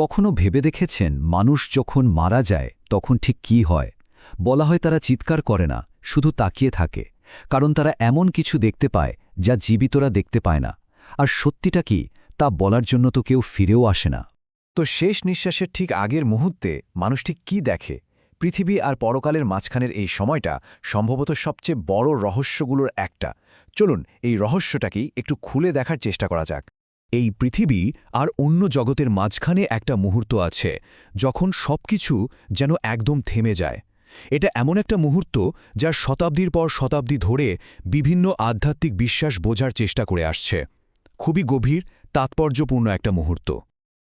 কখনো ভেবে দেখেছেন মানুষ যখন মারা যায় তখন ঠিক কি হয়? বলা হয় তারা চিৎকার করে না, শুধু তাকিয়ে থাকে। কারণ তারা এমন কিছু দেখতে পায় যা জীবিতরা দেখতে পায় না। আর সত্যিটা কি? তা বলার জন্য তো কেউ ফিরেও আসে না। তো শেষ নিঃশ্বাসের ঠিক আগের মুহূর্তে মানুষ ঠিক কী দেখে? পৃথিবী আর পরকালের মাঝখানের এই সময়টা সম্ভবত সবচেয়ে বড় রহস্যগুলোর একটা। চলুন এই রহস্যটাকেই একটু খুলে দেখার চেষ্টা করা যাক। এই পৃথিবী আর অন্য জগতের মাঝখানে একটা মুহূর্ত আছে, যখন সবকিছু যেন একদম থেমে যায়। এটা এমন একটা মুহূর্ত যা শতাব্দীর পর শতাব্দী ধরে বিভিন্ন আধ্যাত্মিক বিশ্বাস বোঝার চেষ্টা করে আসছে। খুবই গভীর, তাৎপর্যপূর্ণ একটা মুহূর্ত।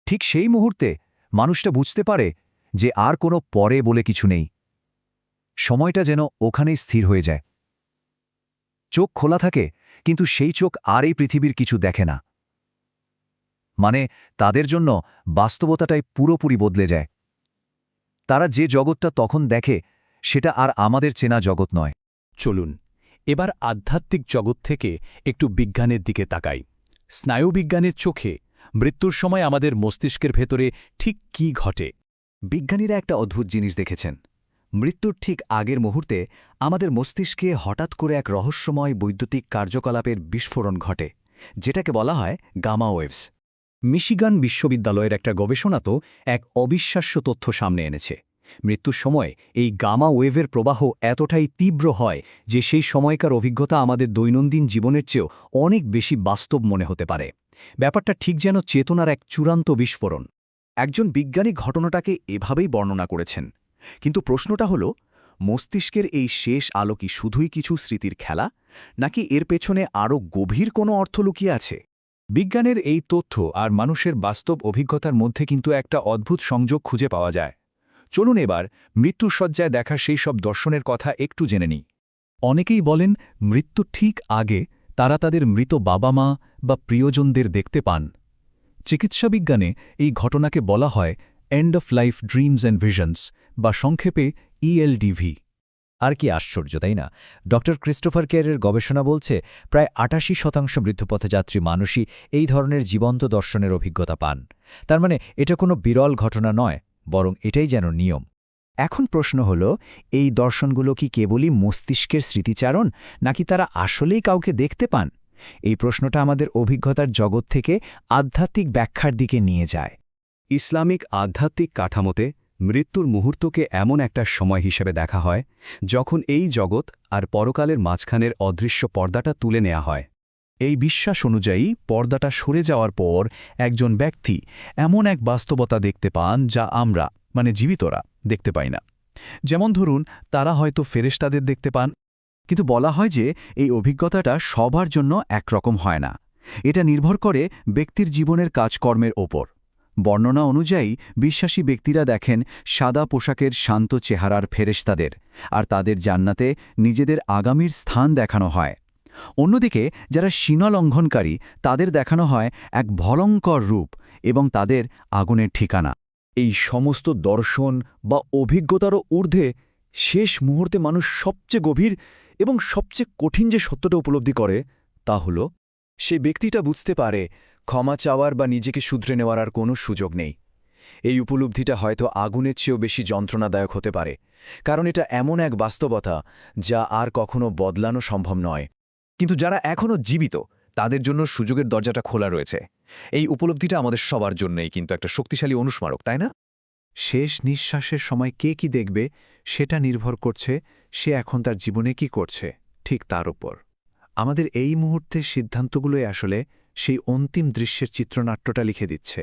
ঠিক সেই মুহূর্তে মানুষটা বুঝতে পারে যে আর কোনো পরে বলে কিছু নেই। সময়টা যেন ওখানেই স্থির হয়ে যায়। চোখ খোলা থাকে, কিন্তু সেই চোখ আর এই পৃথিবীর কিছু দেখে না। মানে তাদের জন্য বাস্তবতাটাই পুরোপুরি বদলে যায়। তারা যে জগৎটা তখন দেখে, সেটা আর আমাদের চেনা জগৎ নয়। চলুন, এবার আধ্যাত্মিক জগৎ থেকে একটু বিজ্ঞানের দিকে তাকাই। স্নায়ুবিজ্ঞানের চোখে মৃত্যুর সময় আমাদের মস্তিষ্কের ভেতরে ঠিক কি ঘটে? বিজ্ঞানীরা একটা অদ্ভুত জিনিস দেখেছেন। মৃত্যুর ঠিক আগের মুহূর্তে আমাদের মস্তিষ্কে হঠাৎ করে এক রহস্যময় বৈদ্যুতিক কার্যকলাপের বিস্ফোরণ ঘটে, যেটাকে বলা হয় গামা ওয়েভস। মিশিগান বিশ্ববিদ্যালয়ের একটা গবেষণা তো এক অবিশ্বাস্য তথ্য সামনে এনেছে। মৃত্যুর সময় এই গামা ওয়েভের প্রবাহ এতটাই তীব্র হয় যে সেই সময়কার অভিজ্ঞতা আমাদের দৈনন্দিন জীবনের চেয়েও অনেক বেশি বাস্তব মনে হতে পারে। ব্যাপারটা ঠিক যেন চেতনার এক চূড়ান্ত বিস্ফোরণ। একজন বিজ্ঞানী ঘটনাটাকে এভাবেই বর্ণনা করেছেন। কিন্তু প্রশ্নটা হল, মস্তিষ্কের এই শেষ আলো কি শুধুই কিছু স্মৃতির খেলা, নাকি এর পেছনে আরও গভীর কোনো অর্থ লুকিয়ে আছে? বিজ্ঞানের এই তথ্য আর মানুষের বাস্তব অভিজ্ঞতার মধ্যে কিন্তু একটা অদ্ভুত সংযোগ খুঁজে পাওয়া যায়। চলুন এবার মৃত্যুসজ্জায় দেখা সেই সব দর্শনের কথা একটু জেনে নিই। অনেকেই বলেন, মৃত্যু ঠিক আগে তারা তাদের মৃত বাবা মা বা প্রিয়জনদের দেখতে পান। চিকিৎসাবিজ্ঞানে এই ঘটনাকে বলা হয় end of life dreams and visions বা সংক্ষেপে E ইএলডিভি আর কি আশ্চর্য, তাই না? ড ক্রিস্টোফার কেয়ারের গবেষণা বলছে, প্রায় আটাশি শতাংশ বৃদ্ধপথযাত্রী মানুষই এই ধরনের জীবন্ত দর্শনের অভিজ্ঞতা পান। তার মানে এটা কোনো বিরল ঘটনা নয়, বরং এটাই যেন নিয়ম। এখন প্রশ্ন হল, এই দর্শনগুলো কি কেবলই মস্তিষ্কের স্মৃতিচারণ, নাকি তারা আসলেই কাউকে দেখতে পান? এই প্রশ্নটা আমাদের অভিজ্ঞতার জগৎ থেকে আধ্যাত্মিক ব্যাখ্যার দিকে নিয়ে যায়। ইসলামিক আধ্যাত্মিক কাঠামোতে মৃত্যুর মুহূর্তকে এমন একটা সময় হিসেবে দেখা হয়, যখন এই জগৎ আর পরকালের মাঝখানের অদৃশ্য পর্দাটা তুলে নেওয়া হয়। এই বিশ্বাস অনুযায়ী পর্দাটা সরে যাওয়ার পর একজন ব্যক্তি এমন এক বাস্তবতা দেখতে পান যা আমরা মানে জীবিতরা, দেখতে পাই না। যেমন ধরুন, তারা হয়তো ফেরেশতাদের দেখতে পান, কিন্তু বলা হয় যে এই অভিজ্ঞতাটা সবার জন্য একরকম হয় না। এটা নির্ভর করে ব্যক্তির জীবনের কাজকর্মের ওপর। বর্ণনা অনুযায়ী বিশ্বাসী ব্যক্তিরা দেখেন সাদা পোশাকের শান্ত চেহারার ফেরেশতাদের, আর তাদের জান্নাতে নিজেদের আগামীর স্থান দেখানো হয়। অন্যদিকে, যারা সীমা লঙ্ঘনকারী, তাদের দেখানো হয় এক ভলঙ্কর রূপ এবং তাদের আগুনের ঠিকানা। এই সমস্ত দর্শন বা অভিজ্ঞতারও ঊর্ধ্বে শেষ মুহূর্তে মানুষ সবচেয়ে গভীর এবং সবচেয়ে কঠিন যে সত্যটা উপলব্ধি করে, তা হল সে ব্যক্তিটা বুঝতে পারে ক্ষমা চাওয়ার বা নিজেকে শুধরে নেওয়ার আর কোনো সুযোগ নেই। এই উপলব্ধিটা হয়তো আগুনের চেয়েও বেশি যন্ত্রণাদায়ক হতে পারে, কারণ এটা এমন এক বাস্তবতা যা আর কখনো বদলানো সম্ভব নয়। কিন্তু যারা এখনও জীবিত, তাদের জন্য সুযোগের দরজাটা খোলা রয়েছে। এই উপলব্ধিটা আমাদের সবার জন্যই কিন্তু একটা শক্তিশালী অনুস্মারক, তাই না? শেষ নিঃশ্বাসের সময় কে কি দেখবে, সেটা নির্ভর করছে সে এখন তার জীবনে কি করছে, ঠিক তার উপর। আমাদের এই মুহূর্তের সিদ্ধান্তগুলোই আসলে সেই অন্তিম দৃশ্যের চিত্রনাট্যটা লিখে দিচ্ছে।